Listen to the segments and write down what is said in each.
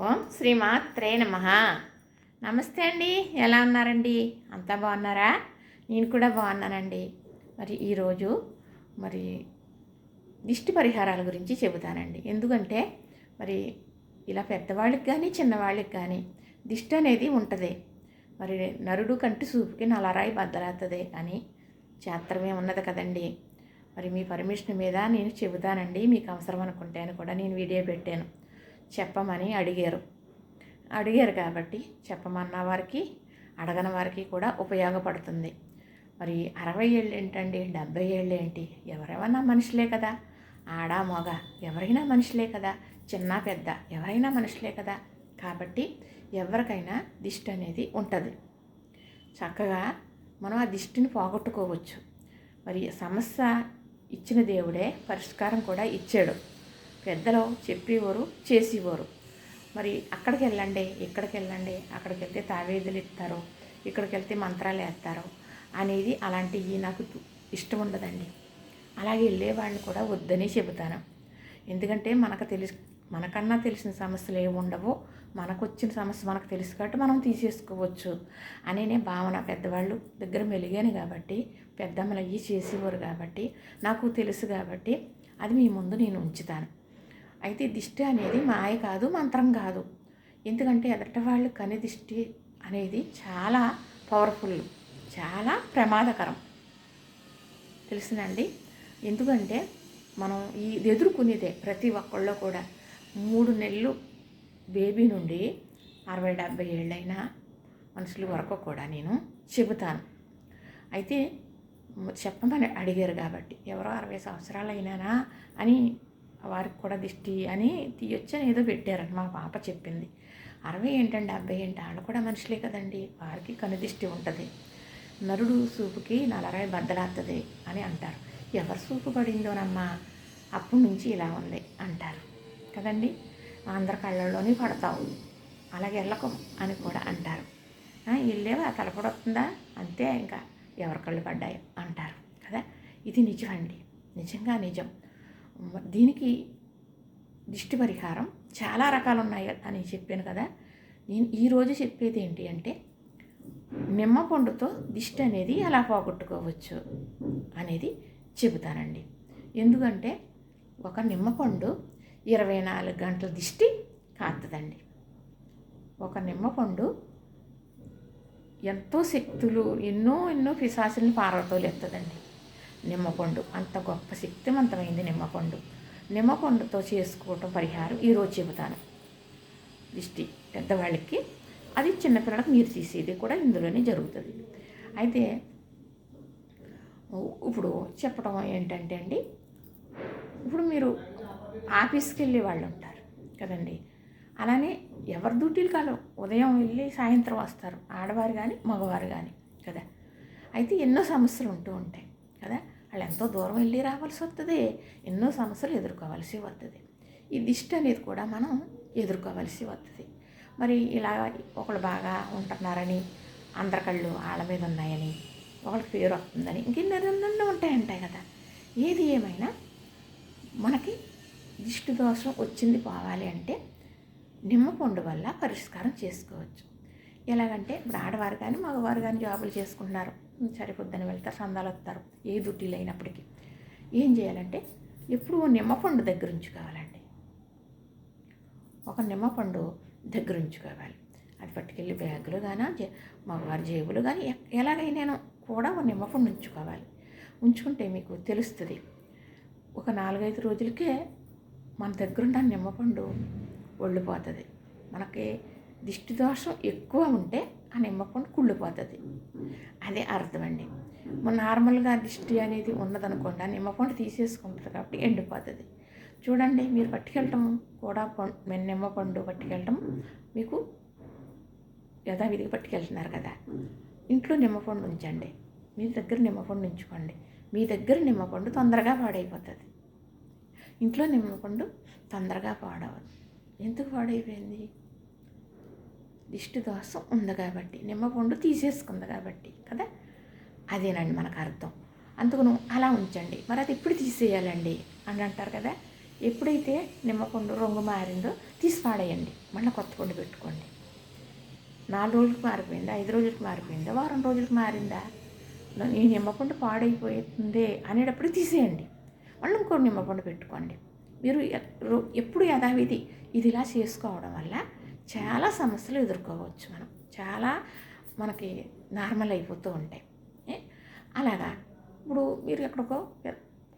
ఓం శ్రీమాత్రే నమ. నమస్తే అండి ఎలా ఉన్నారండి? అంతా బాగున్నారా? నేను కూడా బాగున్నానండి. మరి ఈరోజు మరి దిష్టి పరిహారాల గురించి చెబుతానండి. ఎందుకంటే మరి ఇలా పెద్దవాళ్ళకి కానీ చిన్నవాళ్ళకి కానీ దిష్టి అనేది ఉంటుంది. మరి నరుడు కంటి చూపుకి నలరాయి బద్దలవుతుంది అని శాస్త్రమే ఉన్నది కదండి. మరి మీ పర్మిషన్ మీద నేను చెబుతానండి. మీకు అవసరం అనుకుంటే అని కూడా నేను వీడియో పెట్టాను. చెప్పమని అడిగారు. అడిగారు కాబట్టి చెప్పమన్న వారికి అడగని వారికి కూడా ఉపయోగపడుతుంది. మరి అరవై ఏళ్ళు ఏంటండి? డెబ్బై ఏళ్ళు ఏంటి? ఎవరెవరన్నా మనుషులే కదా. ఆడ మగ ఎవరైనా మనుషులే కదా. చిన్న పెద్ద ఎవరైనా మనుషులే కదా. కాబట్టి ఎవరికైనా దిష్టి అనేది ఉంటుంది. చక్కగా మనం ఆ దిష్టిని పోగొట్టుకోవచ్చు. మరి సమస్య ఇచ్చిన దేవుడే పరిష్కారం కూడా ఇచ్చాడు. పెద్దలు చెప్పేవారు చేసేవారు. మరి అక్కడికి వెళ్ళండి ఇక్కడికి వెళ్ళండి అక్కడికి వెళ్తే తావేదులు ఇస్తారు ఇక్కడికి వెళ్తే మంత్రాలు వేస్తారు అనేది అలాంటివి నాకు ఇష్టం ఉండదండి. అలాగే వెళ్ళే వాళ్ళని కూడా వద్దని చెబుతాను. ఎందుకంటే మనకు తెలుసు మనకన్నా తెలిసిన సమస్యలు ఏమి ఉండవో మనకు వచ్చిన సమస్య మనకు తెలుసు కాబట్టి మనం తీసేసుకోవచ్చు అనే భావన పెద్దవాళ్ళు దగ్గర మెలిగాను కాబట్టి పెద్దమ్మలు అయ్యి చేసేవారు కాబట్టి నాకు తెలుసు కాబట్టి అది మీ ముందు నేను ఉంచుతాను. అయితే దిష్టి అనేది మాయ కాదు మంత్రం కాదు. ఎందుకంటే ఎదట వాళ్ళు కని దిష్టి అనేది చాలా పవర్ఫుల్ చాలా ప్రమాదకరం. తెలిసిందండి ఎందుకంటే మనం ఈ ఎదుర్కొనేదే ప్రతి ఒక్కళ్ళు కూడా. మూడు నెలలు బేబీ నుండి అరవై డెబ్బై ఏళ్ళైన మనుషుల వరకు కూడా నేను చెబుతాను. అయితే చెప్పమని అడిగారు కాబట్టి ఎవరో అరవై సంవత్సరాలు అయినానా అని వారికి కూడా దిష్టి అని తీయొచ్చని ఏదో పెట్టారని మా పాప చెప్పింది. అరవై ఏంటండి అబ్బాయి ఏంటి? వాళ్ళు కూడా మనుషులే కదండి. వారికి కనుదిష్టి ఉంటుంది. నరుడు సూపుకి నలరాయి బద్దలాత్తది అని అంటారు. ఎవరు సూపు పడిందోనమ్మా? అప్పటి నుంచి ఇలా ఉంది అంటారు. కదండి? అందరి కళ్ళల్లోనే పడతావు. అలాగే వెళ్ళకు అని కూడా అంటారు. వెళ్ళేవా? తలపడొస్తుందా అంతే ఇంకా. ఎవరి కళ్ళు పడ్డాయి అంటారు. కదా? ఇది నిజం అండి నిజంగా నిజం. దీనికి దిష్టి పరిహారం చాలా రకాలు ఉన్నాయి అని చెప్పాను కదా. నేను ఈరోజు చెప్పేది ఏంటి అంటే నిమ్మ పండుతో దిష్టి అనేది ఎలా పోగొట్టుకోవచ్చు అనేది చెబుతానండి. ఎందుకంటే ఒక నిమ్మపండు ఇరవై నాలుగు గంటల దిష్టి కాస్తుందండి ఒక నిమ్మపండు ఎంతో శక్తులు ఎన్నో ఎన్నో పిశాసుల్ని పారవటోలు ఎత్తదండి నిమ్మపండు అంత గొప్ప శక్తివంతమైంది నిమ్మపండు నిమ్మపండుతో చేసుకోవటం పరిహారం ఈరోజు చెబుతాను. దిష్టి పెద్దవాళ్ళకి అది చిన్నపిల్లలకు మీరు తీసేది కూడా ఇందులోనే జరుగుతుంది. అయితే ఇప్పుడు చెప్పడం ఏంటంటే అండి ఇప్పుడు మీరు ఆఫీస్కి వెళ్ళే వాళ్ళు ఉంటారు కదండి. అలానే ఎవరి డ్యూటీలు కాదు ఉదయం వెళ్ళి సాయంత్రం వస్తారు. ఆడవారు కానీ మగవారు కానీ కదా. అయితే ఎన్నో సమస్యలు ఉంటూ ఉంటాయి కదా. వాళ్ళు ఎంతో దూరం వెళ్ళి రావాల్సి వస్తుంది ఎన్నో సమస్యలు ఎదుర్కోవాల్సి వస్తుంది ఈ దిష్టి అనేది కూడా మనం ఎదుర్కోవాల్సి వస్తుంది మరి ఇలా ఒకళ్ళు బాగా ఉంటున్నారని అందరి కళ్ళు వాళ్ళ మీద ఉన్నాయని ఒకళ్ళకి పేరు వస్తుందని ఇంకెన్నెన్నెన్నో ఉంటాయంటాయి కదా. ఏది ఏమైనా మనకి దిష్టి దోషం వచ్చింది పోవాలి అంటే నిమ్మపండు వల్ల పరిష్కారం చేసుకోవచ్చు. ఎలాగంటే ఇప్పుడు ఆడవారు కానీ మగవారు కానీ జాబులు చేసుకుంటున్నారు. సరిపొద్దని వెళ్తారు సందాలు వస్తారు. ఏ దుడ్డీలు అయినప్పటికీ ఏం చేయాలంటే ఎప్పుడు నిమ్మపండు దగ్గర ఉంచుకోవాలండి. ఒక నిమ్మపండు దగ్గర ఉంచుకోవాలి. అది పట్టుకెళ్ళి బ్యాగులు కానీ మగవారి జేబులు కానీ ఎలాగైనా కూడా ఒక నిమ్మపండు ఉంచుకోవాలి. ఉంచుకుంటే మీకు తెలుస్తుంది. ఒక నాలుగైదు రోజులకే మన దగ్గరున్న నిమ్మపండు ఒళ్ళిపోతుంది. మనకి దిష్టి దోషం ఎక్కువ ఉంటే ఆ నిమ్మపండు కుళ్ళిపోతుంది అదే అర్థం అండి నార్మల్గా దిష్టి అనేది ఉన్నదనుకోండి ఆ నిమ్మపండు తీసేసుకుంటారు కాబట్టి ఎండిపోతుంది. చూడండి మీరు పట్టుకెళ్ళటం కూడా పండు నిమ్మపండు పట్టుకెళ్ళటం మీకు యథావిధిగా పట్టుకెళ్తున్నారు కదా. ఇంట్లో నిమ్మపండు ఉంచండి. మీ దగ్గర నిమ్మపండు ఉంచుకోండి. మీ దగ్గర నిమ్మపండు తొందరగా పాడైపోతుంది. ఇంట్లో నిమ్మపండు తొందరగా పాడవదు. ఎందుకు పాడైపోయింది? దిష్టి దోషం ఉంది కాబట్టి నిమ్మపండు తీసేసుకుంది కాబట్టి కదా? అదేనండి మనకు అర్థం. అందుకును అలా ఉంచండి. మరి అది ఎప్పుడు తీసేయాలండి? అని అంటారు కదా? ఎప్పుడైతే నిమ్మపండు రంగు మారిందో తీసి పాడేయండి. మళ్ళీ కొత్త పండు పెట్టుకోండి. నాలుగు రోజులకు మారిపోయిందా? ఐదు రోజులకు మారిపోయిందా? వారం రోజులకు మారిందా? ఈ నిమ్మపండు పాడైపోతుంది అనేటప్పుడు తీసేయండి. మళ్ళీ ఇంకో నిమ్మపండు పెట్టుకోండి. మీరు రో- ఎప్పుడు యథావిధి ఇది ఇలా చేసుకోవడం వల్ల చాలా సమస్యలు ఎదుర్కోవచ్చు మనం. చాలా మనకి నార్మల్ అయిపోతూ ఉంటాయి. అలాగా. ఇప్పుడు మీరు ఎక్కడికో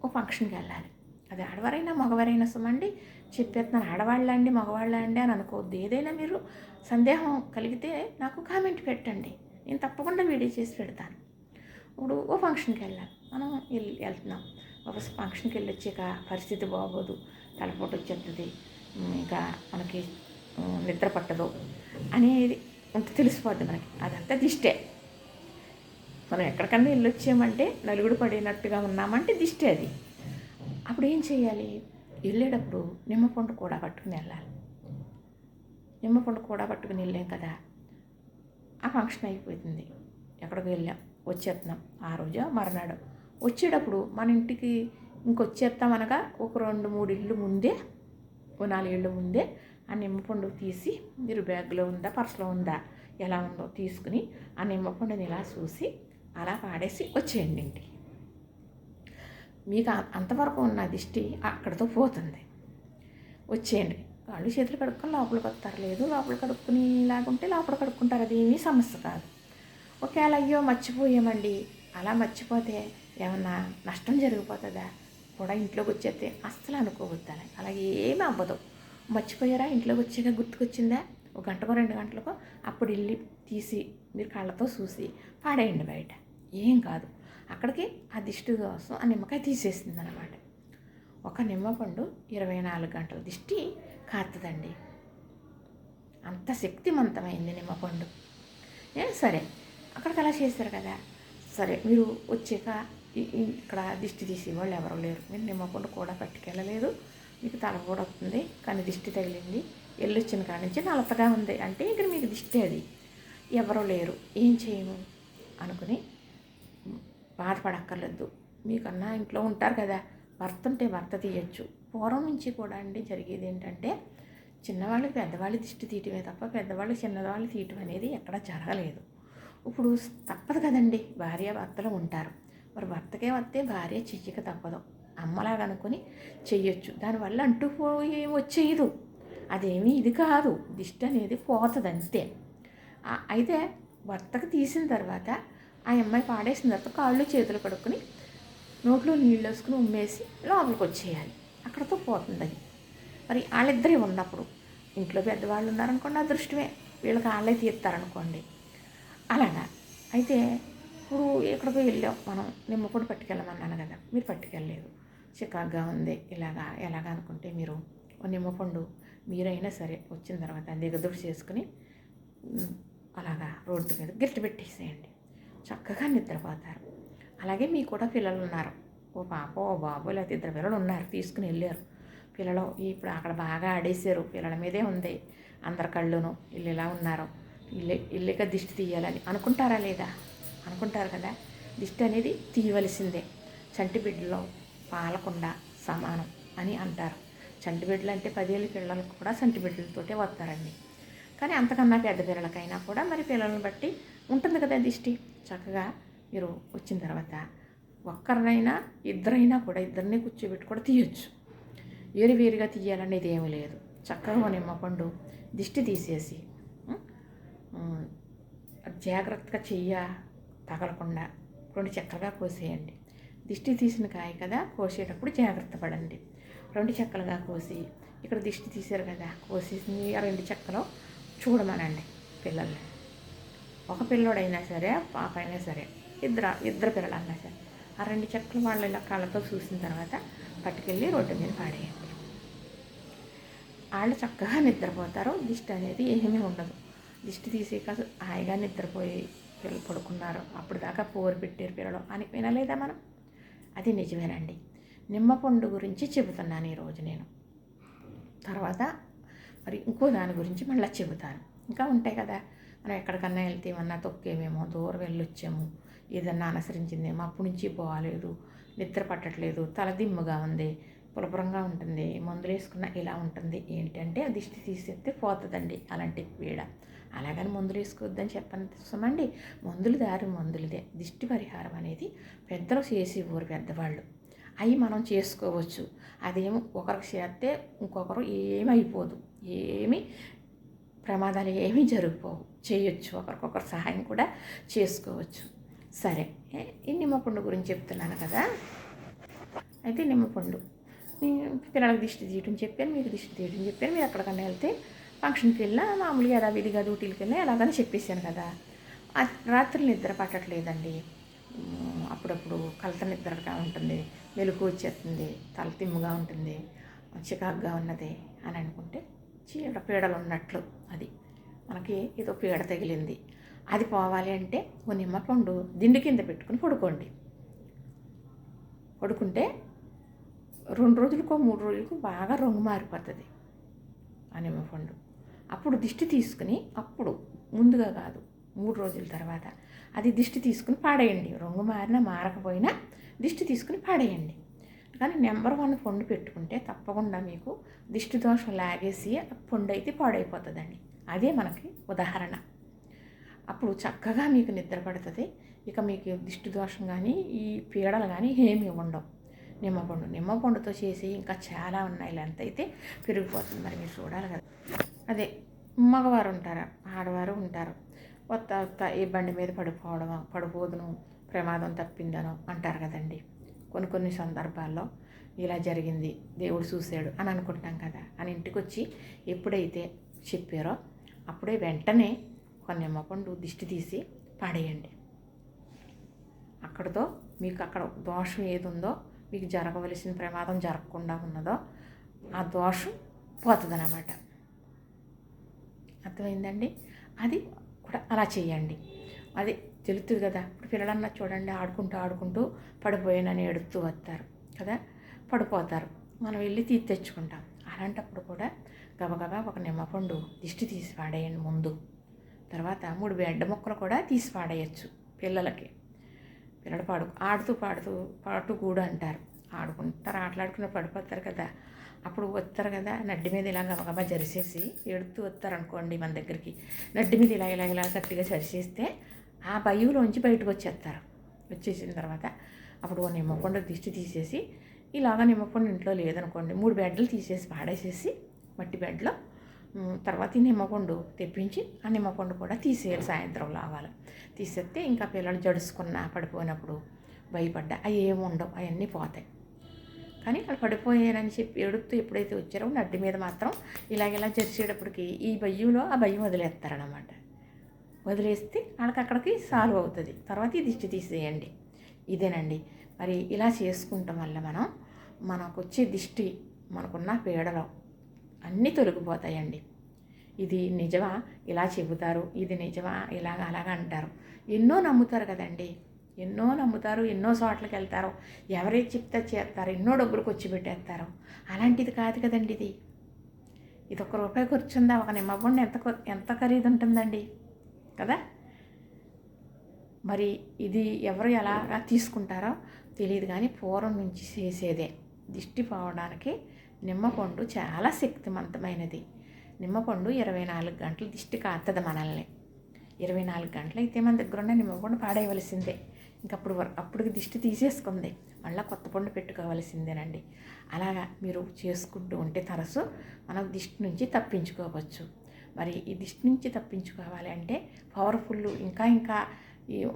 ఒక ఫంక్షన్కి వెళ్ళాలి. అది ఆడవారైనా మగవారైనా సుమండి చెప్పేస్తున్నాను. ఆడవాళ్ళండి మగవాళ్ళండి అని అనుకోవద్దు. ఏదైనా మీరు సందేహం కలిగితే నాకు కామెంట్ పెట్టండి. నేను తప్పకుండా వీడియో చేసి పెడతాను. ఇప్పుడు ఓ ఫంక్షన్కి వెళ్ళాలి. మనం వెళ్ళి వెళ్తున్నాం. ఒక ఫంక్షన్కి వెళ్ళి వచ్చాక పరిస్థితి బాగోదు. తలపోటు వచ్చేస్తుంది ఇంకా మనకి నిద్ర పట్టదు అనేది అంత తెలిసిపోద్ది మనకి. అదంతా దిష్టే. మనం ఎక్కడికన్నా ఇల్లు వచ్చామంటే నలుగుడు పడినట్టుగా ఉన్నామంటే దిష్టే అది. అప్పుడు ఏం చేయాలి? వెళ్ళేటప్పుడు నిమ్మపండు కూడా పట్టుకుని వెళ్ళాలి. నిమ్మపండు కూడా పట్టుకుని వెళ్ళాం కదా. ఆ ఫంక్షన్ అయిపోతుంది. ఎక్కడికి వెళ్ళాం. వచ్చేస్తున్నాం. ఆ రోజు మర్నాడు. వచ్చేటప్పుడు మన ఇంటికి ఇంకొచ్చేస్తాం అనగా ఒక రెండు మూడు ఇళ్ళు ముందే ఓ నాలుగు ఇళ్ళు ముందే ఆ నిమ్మపండు తీసి మీరు బ్యాగ్లో ఉందా పర్సులో ఉందా ఎలా ఉందో తీసుకుని ఆ నిమ్మపండుని ఇలా చూసి అలా పాడేసి వచ్చేయండి ఇంటికి. మీకు అంతవరకు ఉన్న దిష్టి అక్కడితో పోతుంది. వచ్చేయండి. కాళ్ళు చేతులు కడుక్కొని లోపలికి వస్తారు. లేదు లోపల కడుక్కుని లాగుంటే లోపల కడుక్కుంటారు. అది ఏమీ సమస్య కాదు. ఒకవేళ అయ్యో మర్చిపోయామండి. అలా మర్చిపోతే ఏమన్నా నష్టం జరిగిపోతుందా? కూడా ఇంట్లోకి వచ్చేస్తే అస్సలు అనుకోవద్దు అలాగే ఏమి అవ్వదు. మర్చిపోయారా? ఇంట్లోకి వచ్చాక గుర్తుకొచ్చిందా? ఒక గంటకో రెండు గంటలకో అప్పుడు వెళ్ళి తీసి మీరు కళ్ళతో చూసి పాడేయండి బయట. ఏం కాదు. అక్కడికి ఆ దిష్టి కోసం ఆ నిమ్మకాయ తీసేసింది అనమాట ఒక నిమ్మపండు ఇరవై నాలుగు గంటల దిష్టి కారుతుందండి అంత శక్తివంతమైంది నిమ్మపండు ఏ సరే. అక్కడికి అలా చేశారు కదా. సరే మీరు వచ్చాక ఇక్కడ దిష్టి తీసేవాళ్ళు ఎవరు లేరు. మీరు నిమ్మపండు కూడా పట్టుకెళ్ళలేదు. మీకు తల కూడా వస్తుంది కానీ దిష్టి తగిలింది. ఎల్లొచ్చిన కాడి నుంచి నలతగా ఉంది. అంటే ఇక్కడ మీకు దిష్టి అది. ఎవరు లేరు. ఏం చేయము? అనుకుని బాధపడక్కర్లేదు మీకన్నా ఇంట్లో ఉంటారు కదా. భర్త ఉంటే భర్త తీయచ్చు. పూర్వం నుంచి కూడా అండి జరిగేది ఏంటంటే చిన్నవాళ్ళకి పెద్దవాళ్ళు దిష్టి తీయటమే తప్ప పెద్దవాళ్ళు చిన్నవాళ్ళు తీయటం అనేది ఎక్కడా జరగలేదు. ఇప్పుడు తప్పదు కదండి. భార్య భర్తలు ఉంటారు. మరి భర్తకే వస్తే భార్య చెయ్యక తప్పదు. అమ్మలాగా అనుకుని చెయ్యొచ్చు. దానివల్ల అంటూ పోయి వచ్చేయదు. అదేమీ ఇది కాదు. దిష్టి అనేది పోతుంది అంతే. అయితే భర్తకు తీసిన తర్వాత ఆ అమ్మాయి పాడేసిన తర్వాత కాళ్ళు చేతులు కడుక్కొని నోట్లో నీళ్ళు వేసుకుని ఉమ్మేసి లోపలికి వచ్చేయాలి. అక్కడతో పోతుంది అది. మరి వాళ్ళిద్దరే ఉన్నప్పుడు ఇంట్లో పెద్దవాళ్ళు ఉన్నారనుకోండి అదృష్టమే. వీళ్ళకి వాళ్ళే తీస్తారనుకోండి. అలాగా. అయితే ఇప్పుడు ఎక్కడికో వెళ్ళాం. మనం నిమ్మపొడి పట్టుకెళ్ళమన్నాను కదా. మీరు పట్టుకెళ్ళలేదు. చికాగ్గా ఉంది. ఇలాగా ఎలాగా అనుకుంటే మీరు నిమ్మపండు మీరైనా సరే వచ్చిన తర్వాత దిగదుడు చేసుకుని అలాగా రోడ్డు మీద గిట్ట పెట్టేసేయండి. చక్కగా నిద్రపోతారు. అలాగే మీకు కూడా పిల్లలు ఉన్నారు. ఓ పాప ఓ బాబు లేకపోతే ఇద్దరు పిల్లలు ఉన్నారు తీసుకుని వెళ్ళారు. పిల్లలు ఇప్పుడు అక్కడ బాగా ఆడేశారు. పిల్లల మీదే ఉంది. అందరి కళ్ళును వీళ్ళు ఇలా ఉన్నారు? ఇల్లు ఇల్లుక దిష్టి తీయాలని అనుకుంటారా లేదా? అనుకుంటారు కదా? దిష్టి అనేది తీయవలసిందే. చంటి బిడ్డలో పాలకుండా సమానం అని అంటారు. చంటి బిడ్డలు అంటే పదేళ్ళ పిల్లలకు కూడా చంటి బిడ్డలతోటే వస్తారండి. కానీ అంతకన్నా పెద్ద పిల్లలకైనా కూడా మరి పిల్లల్ని బట్టి ఉంటుంది కదా దిష్టి. చక్కగా మీరు వచ్చిన తర్వాత ఒక్కరినైనా ఇద్దరైనా కూడా ఇద్దరిని కూర్చోబెట్టి కూడా తీయొచ్చు. వేరు వేరుగా తీయాలనేది ఏమీ లేదు. చక్కగా నిమ్మపండు దిష్టి తీసేసి జాగ్రత్తగా చెయ్య తగలకుండా రెండు చక్కగా కోసేయండి. దిష్టి తీసిన కాయ కదా కోసేటప్పుడు జాగ్రత్త పడండి. రెండు చెక్కలుగా కోసి ఇక్కడ దిష్టి తీశారు కదా కోసేసి ఆ రెండు చెక్కలు చూడమనండి పిల్లల్ని. ఒక పిల్లోడైనా సరే పాప అయినా సరే ఇద్దరు ఇద్దరు పిల్లలన్నా సరే ఆ రెండు చెక్కలు వాళ్ళు ఇలా కళ్ళతో చూసిన తర్వాత పట్టుకెళ్ళి రోడ్డు మీద పాడేయండి. వాళ్ళు చక్కగా నిద్రపోతారు. దిష్టి అనేది ఏమీ ఉండదు. దిష్టి తీసేక హాయిగా నిద్రపోయి పిల్లలు పడుకున్నారు. అప్పుడు దాకా పోరు పెట్టారు పిల్లలు. అని వినలేదా మనం? అది నిజమేనండి. నిమ్మపండు గురించి చెబుతున్నాను ఈరోజు నేను. తర్వాత మరి ఇంకో దాని గురించి మళ్ళీ చెబుతాను. ఇంకా ఉంటాయి కదా. మనం ఎక్కడికన్నా వెళ్తే ఏమన్నా తొక్కేమేమో దూరం వెళ్ళొచ్చాము ఏదన్నా అనుసరించిందేమో అప్పటి నుంచి పోవాలేదు నిద్ర పట్టట్లేదు తల దిమ్ముగా ఉంది పులపురంగా ఉంటుంది మందులు వేసుకున్న ఇలా ఉంటుంది ఏంటంటే దిష్టి తీసేస్తే పోతుందండి అలాంటి పీడ. అలాగని మందులు వేసుకోవద్దని చెప్పండి మందులు దారి మందులదే. దిష్టి పరిహారం అనేది పెద్దలు చేసి ఊరు పెద్దవాళ్ళు. అవి మనం చేసుకోవచ్చు. అదేమో ఒకరికి చేస్తే ఇంకొకరు ఏమైపోదు ఏమి ప్రమాదాలు ఏమీ జరిగిపోవు. చేయొచ్చు. ఒకరికొకరు సహాయం కూడా చేసుకోవచ్చు. సరే. ఈ నిమ్మపండు గురించి చెప్తున్నాను కదా? అయితే నిమ్మపండు. పిల్లలకు దిష్టి తీయటం చెప్పాను మీకు దిష్టి తీయటం చెప్పాను మీరు ఎక్కడికన్నా వెళ్తే ఫంక్షన్కి వెళ్ళినా మామూలుగా యథావిధిగా డ్యూటీలకి వెళ్ళినా ఎలాగని చెప్పేశాను కదా. రాత్రి నిద్ర పట్టట్లేదండి. అప్పుడప్పుడు కలత నిద్రగా ఉంటుంది. మెలకు వచ్చేస్తుంది. తల తిమ్ముగా ఉంటుంది. చికాగ్గా ఉన్నది అని అనుకుంటే చీడ పీడలు ఉన్నట్లు అది. మనకి ఏదో పీడ తగిలింది. అది పోవాలి అంటే ఓ నిమ్మపండు దిండు కింద పెట్టుకుని పడుకోండి. పడుకుంటే రెండు రోజులకో మూడు రోజులకు బాగా రంగు మారిపోతుంది ఆ నిమ్మపండు అప్పుడు దిష్టి తీసుకుని అప్పుడు ముందుగా కాదు మూడు రోజుల తర్వాత అది దిష్టి తీసుకుని పాడేయండి. రంగు మారినా మారకపోయినా దిష్టి తీసుకుని పాడేయండి. కానీ నెంబర్ వన్ పండు పెట్టుకుంటే తప్పకుండా మీకు దిష్టి దోషం లాగేసి పండు అయితే పాడైపోతుందండి. అదే మనకి ఉదాహరణ. అప్పుడు చక్కగా మీకు నిద్ర పడుతుంది. ఇక మీకు దిష్టి దోషం కానీ ఈ పీడలు కానీ ఏమీ ఉండవు. నిమ్మపండు. నిమ్మపండుతో చేసి ఇంకా చాలా ఉన్నాయి లెంత్ అయితే పెరిగిపోతుంది మరి మీరు చూడాలి కదా. అదే మగవారు ఉంటారు? ఆడవారు ఉంటారు. కొత్త ఈ బండి మీద పడిపోవడం పడిపోదును ప్రమాదం తప్పిందను అంటారు కదండి. కొన్ని కొన్ని సందర్భాల్లో ఇలా జరిగింది. దేవుడు చూశాడు అని అనుకుంటాం కదా. అని ఇంటికి వచ్చి ఎప్పుడైతే చెప్పారో అప్పుడే వెంటనే ఒక నిమ్మపండు దిష్టి తీసి పాడేయండి. అక్కడతో మీకు అక్కడ దోషం ఏది ఉందో మీకు జరగవలసిన ప్రమాదం జరగకుండా ఉన్నదో ఆ దోషం పోతుందన్నమాట. అర్థమైందండి? అది కూడా అలా చేయండి అది తెలుస్తుంది కదా ఇప్పుడు పిల్లలన్నా చూడండి ఆడుకుంటూ ఆడుకుంటూ పడిపోయానని ఎడుతూ వస్తారు కదా పడిపోతారు. మనం వెళ్ళి తీ తెచ్చుకుంటాం. అలాంటప్పుడు కూడా గబగబా ఒక నిమ్మపండు దిష్టి తీసి పాడేయండి ముందు. తర్వాత మూడు బెడ్డ మొక్కలు కూడా తీసి పాడేయచ్చు పిల్లలకి. పిల్లడు పాడు ఆడుతూ పాడుతూ పాటు కూడా అంటారు. ఆడుకుంటారు ఆటలాడుకుని పడిపోతారు కదా. అప్పుడు వస్తారు కదా నడ్డి మీద ఇలా గబగబా జరిసేసి ఎడుతూ వస్తారు అనుకోండి మన దగ్గరికి. నడ్డి మీద ఇలా ఇలా ఇలా గట్టిగా జరిసేస్తే ఆ బయ్యూలోంచి బయటకు వచ్చేస్తారు. వచ్చేసిన తర్వాత అప్పుడు నిమ్మకొండ దిష్టి తీసేసి ఇలాగ నిమ్మకొండ ఇంట్లో లేదనుకోండి మూడు బెడ్లు తీసేసి పాడేసేసి మట్టి బెడ్లో తర్వాత ఈ నిమ్మకొండు తెప్పించి ఆ నిమ్మకొండు కూడా తీసేయాలి సాయంత్రం లాగాలి. తీసేస్తే ఇంకా పిల్లలు జడుసుకున్న పడిపోయినప్పుడు భయపడ్డా అవి ఏమి ఉండవు అవన్నీ పోతాయి. కానీ వాళ్ళు పడిపోయారని చెప్పి ఎడుపుతూ ఎప్పుడైతే వచ్చారో నడ్డి మీద మాత్రం ఇలాగెలా జరిచేటప్పటికి ఈ బయ్యంలో ఆ భయం వదిలేస్తారనమాట వదిలేస్తే వాళ్ళకి అక్కడికి సాల్వ్ అవుతుంది. తర్వాత ఈ దిష్టి తీసేయండి. ఇదేనండి. మరి ఇలా చేసుకుంటాం వల్ల మనం మనకు వచ్చే దిష్టి మనకున్న పీడలో అన్నీ తొలగిపోతాయండి. ఇది నిజమా? ఇలా చెబుతారు. ఇది నిజమా? ఇలాగ అలాగ అంటారు. ఎన్నో నమ్ముతారు కదండి. ఎన్నో నమ్ముతారు ఎన్నో చోట్లకి వెళ్తారు. ఎవరైతే చెప్తే చేస్తారు. ఎన్నో డబ్బులు ఖర్చు పెట్టేస్తారు. అలాంటిది కాదు కదండి ఇది. ఇది ఒక రూపాయి కూర్చుందా ఒక నిమ్మబండి ఎంత ఎంత ఖరీదు ఉంటుందండి? కదా? మరి ఇది ఎవరు ఎలాగా తీసుకుంటారో తెలియదు కానీ పూర్వం నుంచి చేసేదే. దిష్టి పోవడానికి నిమ్మపండు చాలా శక్తివంతమైనది నిమ్మపండు ఇరవై నాలుగు గంటలు దిష్టి కాస్తుంది మనల్ని. ఇరవై నాలుగు గంటలు అయితే మన దగ్గర ఉన్న నిమ్మపండు పాడేయవలసిందే. ఇంకప్పుడు అప్పుడు దిష్టి తీసేసుకుంది. మళ్ళీ కొత్త పండు పెట్టుకోవలసిందేనండి. అలాగా మీరు చేసుకుంటూ ఉంటే తరచు మనం దిష్టి నుంచి తప్పించుకోవచ్చు. మరి ఈ దిష్టి నుంచి తప్పించుకోవాలి అంటే పవర్ఫుల్ ఇంకా ఇంకా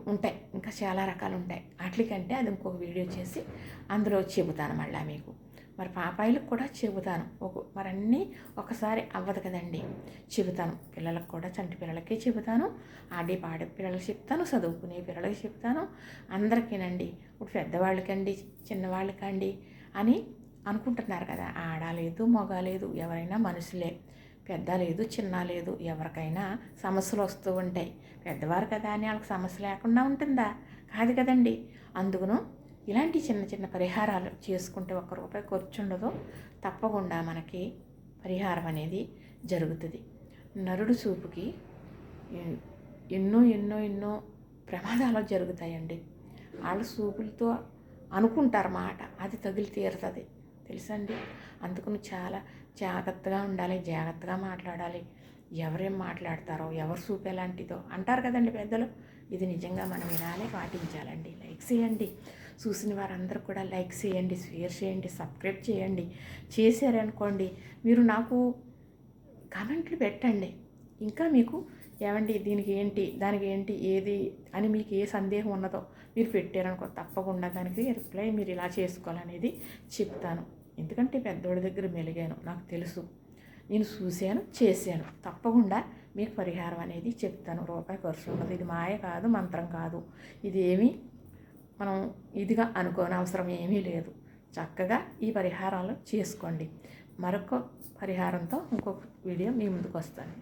ఉంటాయి. ఇంకా చాలా రకాలు ఉంటాయి. వాటికంటే అది ఇంకొక వీడియో చేసి అందులో చెబుతాను మళ్ళీ మీకు. మరి పాపాయిలకు కూడా చెబుతాను. ఒక మరన్నీ ఒకసారి అవ్వదు కదండి. చెబుతాను. పిల్లలకు కూడా చంటి పిల్లలకి చెబుతాను. ఆడే పాడే పిల్లలకి చెప్తాను. చదువుకునే పిల్లలకి చెప్తాను. అందరికీనండి. ఇప్పుడు పెద్దవాళ్ళకండి చిన్నవాళ్ళకండి అని అనుకుంటున్నారు కదా. ఆడలేదు మగ లేదు ఎవరైనా మనుషులే. పెద్ద లేదు చిన్న లేదు ఎవరికైనా సమస్యలు వస్తూ ఉంటాయి. పెద్దవారు కదా అని వాళ్ళకి సమస్య లేకుండా ఉంటుందా? కాదు కదండి. అందుకును ఇలాంటి చిన్న చిన్న పరిహారాలు చేసుకుంటే ఒక్క రూపాయి ఖర్చుండదు తప్పకుండా మనకి పరిహారం అనేది జరుగుతుంది. నరుడు సూపుకి ఎన్నో ఎన్నో ఎన్నో ప్రమాదాలు జరుగుతాయండి. వాళ్ళ సూపులతో అనుకుంటారు మాట. అది తగిలి తీరుతుంది. తెలుసండి అందుకని చాలా జాగ్రత్తగా ఉండాలి జాగ్రత్తగా మాట్లాడాలి. ఎవరేం మాట్లాడతారో ఎవరు చూపు ఎలాంటిదో అంటారు కదండి పెద్దలు. ఇది నిజంగా మనం వినాలి పాటించాలండి. లైక్ చేయండి. చూసిన వారందరూ కూడా లైక్ చేయండి షేర్ చేయండి సబ్స్క్రైబ్ చేయండి. చేశారనుకోండి మీరు నాకు కామెంట్లు పెట్టండి. ఇంకా మీకు ఏమండి దీనికి ఏంటి దానికి ఏంటి ఏది అని మీకు ఏ సందేహం ఉన్నదో మీరు పెట్టారనుకో తప్పకుండా దానికి రిప్లై మీరు ఇలా చేసుకోవాలనేది చెప్తాను. ఎందుకంటే పెద్దోడి దగ్గర మెలిగాను నాకు తెలుసు. నేను చూశాను చేశాను. తప్పకుండా మీకు పరిహారం అనేది చెప్తాను. రూపాయి ఖర్చు ఉండదు. ఇది మాయ కాదు మంత్రం కాదు. ఇది ఏమీ మనం ఇదిగా అనుకోని అవసరం ఏమీ లేదు. చక్కగా ఈ పరిహారాలు చేసుకోండి. మరొక పరిహారంతో ఇంకొక వీడియో మీ ముందుకు వస్తాను.